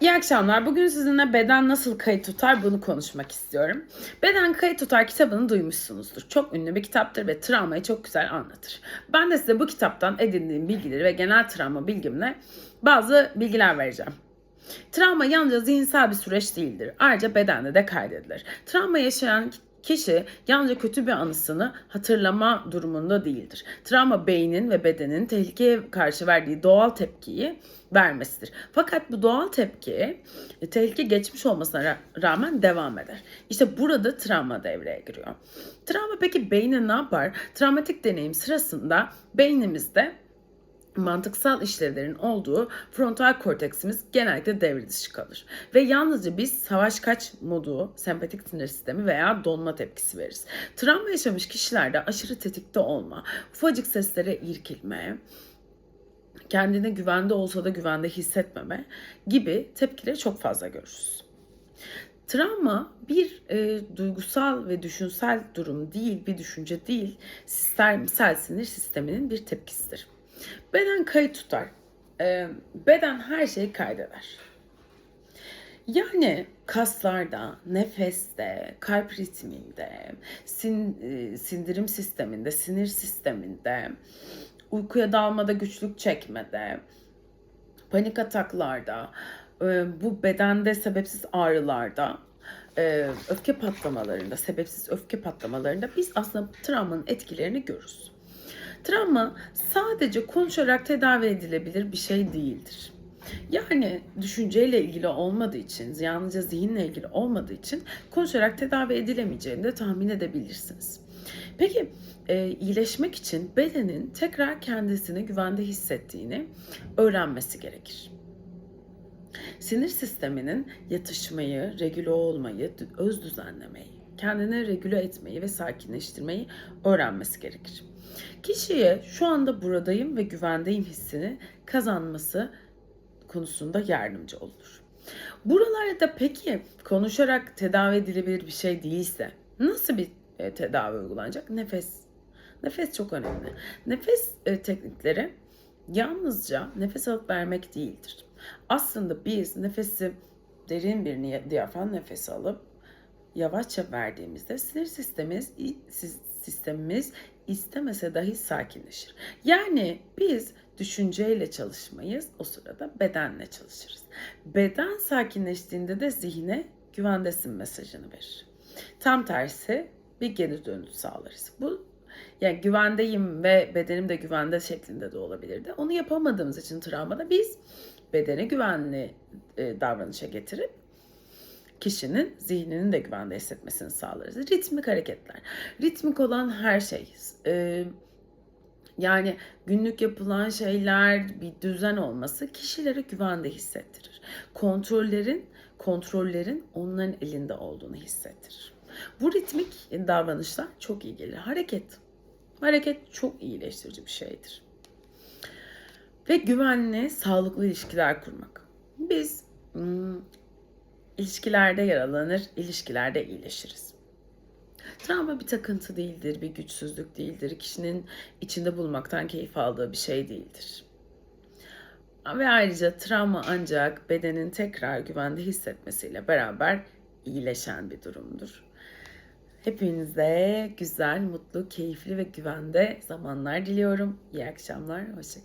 İyi akşamlar. Bugün sizinle beden nasıl kayıt tutar bunu konuşmak istiyorum. Beden kayıt tutar kitabını duymuşsunuzdur. Çok ünlü bir kitaptır ve travmayı çok güzel anlatır. Ben de size bu kitaptan edindiğim bilgileri ve genel travma bilgimle bazı bilgiler vereceğim. Travma yalnızca zihinsel bir süreç değildir. Ayrıca bedende de kaydedilir. Travma yaşayan kişi yalnızca kötü bir anısını hatırlama durumunda değildir. Travma beynin ve bedenin tehlikeye karşı verdiği doğal tepkiyi vermesidir. Fakat bu doğal tepki e, tehlike geçmiş olmasına ra- rağmen devam eder. İşte burada travma devreye giriyor. Travma peki beyne ne yapar? Travmatik deneyim sırasında beynimizde mantıksal işlevlerin olduğu frontal korteksimiz genellikle devre dışı kalır. Ve yalnızca biz savaş kaç modu, sempatik sinir sistemi veya donma tepkisi veririz. Travma yaşamış kişilerde aşırı tetikte olma, ufacık seslere irkilme, kendine güvende olsa da güvende hissetmeme gibi tepkileri çok fazla görürüz. Travma bir e, duygusal ve düşünsel durum değil, bir düşünce değil, sistemsel sinir sisteminin bir tepkisidir. Beden kayıt tutar. Ee, beden her şeyi kaydeder. Yani kaslarda, nefeste, kalp ritminde, sin, e, sindirim sisteminde, sinir sisteminde, uykuya dalmada güçlük çekmede, panik ataklarda, e, bu bedende sebepsiz ağrılarda, e, öfke patlamalarında, sebepsiz öfke patlamalarında biz aslında travmanın etkilerini görürüz. Travma sadece konuşarak tedavi edilebilir bir şey değildir. Yani düşünceyle ilgili olmadığı için, yalnızca zihinle ilgili olmadığı için konuşarak tedavi edilemeyeceğini de tahmin edebilirsiniz. Peki e, iyileşmek için bedenin tekrar kendisini güvende hissettiğini öğrenmesi gerekir. Sinir sisteminin yatışmayı, regüle olmayı, öz düzenlemeyi, kendini regüle etmeyi ve sakinleştirmeyi öğrenmesi gerekir. Kişiye şu anda buradayım ve güvendeyim hissini kazanması konusunda yardımcı olur. Buralarda peki konuşarak tedavi edilebilir bir şey değilse nasıl bir e, tedavi uygulanacak? Nefes. Nefes çok önemli. Nefes e, teknikleri yalnızca nefes alıp vermek değildir. Aslında biz nefesi derin bir diyafram nefes alıp yavaşça verdiğimizde sinir sistemimiz sistemimiz istemese dahi sakinleşir. Yani biz düşünceyle çalışmayız, o sırada bedenle çalışırız. Beden sakinleştiğinde de zihne güvendesin mesajını verir. Tam tersi bir geri dönüş sağlarız. Bu yani güvendeyim ve bedenim de güvende şeklinde de olabilirdi. Onu yapamadığımız için travmada biz bedene güvenli e, davranışa getirip kişinin zihninin de güvende hissetmesini sağlarız. Ritmik hareketler. Ritmik olan her şey. e, yani günlük yapılan şeyler, bir düzen olması kişilere güvende hissettirir. Kontrollerin, kontrollerin onların elinde olduğunu hissettirir. Bu ritmik davranışlar çok iyi gelir. Hareket. Hareket çok iyileştirici bir şeydir. Ve güvenli, sağlıklı ilişkiler kurmak. Biz hmm, ilişkilerde yaralanır, ilişkilerde iyileşiriz. Travma bir takıntı değildir, bir güçsüzlük değildir. Kişinin içinde bulmaktan keyif aldığı bir şey değildir. Ve ayrıca travma ancak bedenin tekrar güvende hissetmesiyle beraber iyileşen bir durumdur. Hepinize güzel, mutlu, keyifli ve güvende zamanlar diliyorum. İyi akşamlar, hoşçakalın.